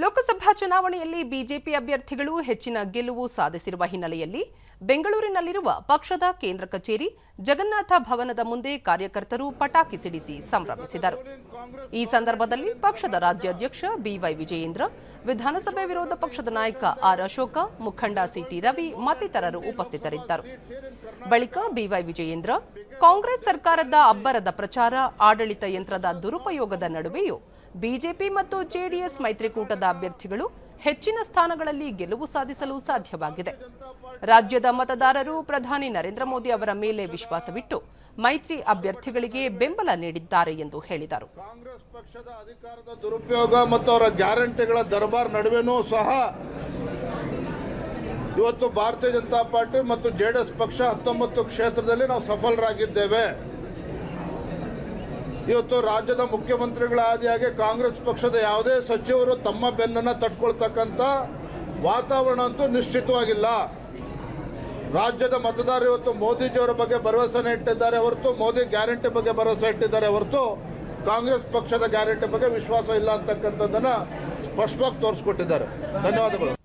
ಲೋಕಸಭಾ ಚುನಾವಣೆಯಲ್ಲಿ ಬಿಜೆಪಿ ಅಭ್ಯರ್ಥಿಗಳು ಹೆಚ್ಚಿನ ಗೆಲುವು ಸಾಧಿಸಿರುವ ಹಿನ್ನೆಲೆಯಲ್ಲಿ ಬೆಂಗಳೂರಿನಲ್ಲಿರುವ ಪಕ್ಷದ ಕೇಂದ್ರ ಕಚೇರಿ ಜಗನ್ನಾಥ ಭವನದ ಮುಂದೆ ಕಾರ್ಯಕರ್ತರು ಪಟಾಕಿ ಸಿಡಿಸಿ ಸಂಭ್ರಮಿಸಿದರು. ಈ ಸಂದರ್ಭದಲ್ಲಿ ಪಕ್ಷದ ರಾಜ್ಯಾಧ್ಯಕ್ಷ ಬಿವೈ ವಿಜಯೇಂದ್ರ, ವಿಧಾನಸಭೆ ವಿರೋಧ ಪಕ್ಷದ ನಾಯಕ ಆರ್ ಅಶೋಕ, ಮುಖಂಡ ಸಿಟಿ ರವಿ ಮತ್ತಿತರರು ಉಪಸ್ಥಿತರಿದ್ದರು. ಬಳಿಕ ಬಿವೈ ವಿಜಯೇಂದ್ರ, ಕಾಂಗ್ರೆಸ್ ಸರ್ಕಾರದ ಅಬ್ಬರದ ಪ್ರಚಾರ, ಆಡಳಿತ ಯಂತ್ರದ ದುರುಪಯೋಗದ ನಡುವೆಯೂ ಬಿಜೆಪಿ ಮತ್ತು ಜೆಡಿಎಸ್ ಮೈತ್ರಿಕೂಟದ ಅಭ್ಯರ್ಥಿಗಳು ಹೆಚ್ಚಿನ ಸ್ಥಾನಗಳಲ್ಲಿ ಗೆಲುವು ಸಾಧಿಸಲು ಸಾಧ್ಯವಾಗಿದೆ. ರಾಜ್ಯದ ಮತದಾರರು ಪ್ರಧಾನಿ ನರೇಂದ್ರ ಮೋದಿ ಅವರ ಮೇಲೆ ವಿಶ್ವಾಸವಿಟ್ಟು ಮೈತ್ರಿ ಅಭ್ಯರ್ಥಿಗಳಿಗೆ ಬೆಂಬಲ ನೀಡಿದ್ದಾರೆ ಎಂದು ಹೇಳಿದರು. ಕಾಂಗ್ರೆಸ್ ಪಕ್ಷದ ಅಧಿಕಾರದ ದುರುಪಯೋಗ ಮತ್ತು ಅವರ ಗ್ಯಾರಂಟಿಗಳ ದರ್ಬಾರ್ ನಡುವೆನೂ ಸಹ ಇವತ್ತು ಭಾರತೀಯ ಜನತಾ ಪಾರ್ಟಿ ಮತ್ತು ಜೆಡಿಎಸ್ ಪಕ್ಷ ಹತ್ತೊಂಬತ್ತು ಕ್ಷೇತ್ರದಲ್ಲಿ ನಾವು ಸಫಲರಾಗಿದ್ದೇವೆ. ಇವತ್ತು ರಾಜ್ಯದ ಮುಖ್ಯಮಂತ್ರಿಗಳ ಆದಿಯಾಗೆ ಕಾಂಗ್ರೆಸ್ ಪಕ್ಷದ ಯಾವುದೇ ಸಚಿವರು ತಮ್ಮ ಬೆನ್ನನ್ನು ತಟ್ಕೊಳ್ತಕ್ಕಂಥ ವಾತಾವರಣ ಅಂತೂ ನಿಶ್ಚಿತವಾಗಿಲ್ಲ. ರಾಜ್ಯದ ಮತದಾರರು ಇವತ್ತು ಮೋದಿಜಿಯವರ ಬಗ್ಗೆ ಭರವಸೆನ ಇಟ್ಟಿದ್ದಾರೆ ಹೊರತು ಮೋದಿ ಗ್ಯಾರಂಟಿ ಬಗ್ಗೆ ಭರವಸೆ ಇಟ್ಟಿದ್ದಾರೆ. ಹೊರತು ಕಾಂಗ್ರೆಸ್ ಪಕ್ಷದ ಗ್ಯಾರಂಟಿ ಬಗ್ಗೆ ವಿಶ್ವಾಸ ಇಲ್ಲ ಅಂತಕ್ಕಂಥದ್ದನ್ನು ಸ್ಪಷ್ಟವಾಗಿ ತೋರಿಸ್ಕೊಟ್ಟಿದ್ದಾರೆ. ಧನ್ಯವಾದಗಳು.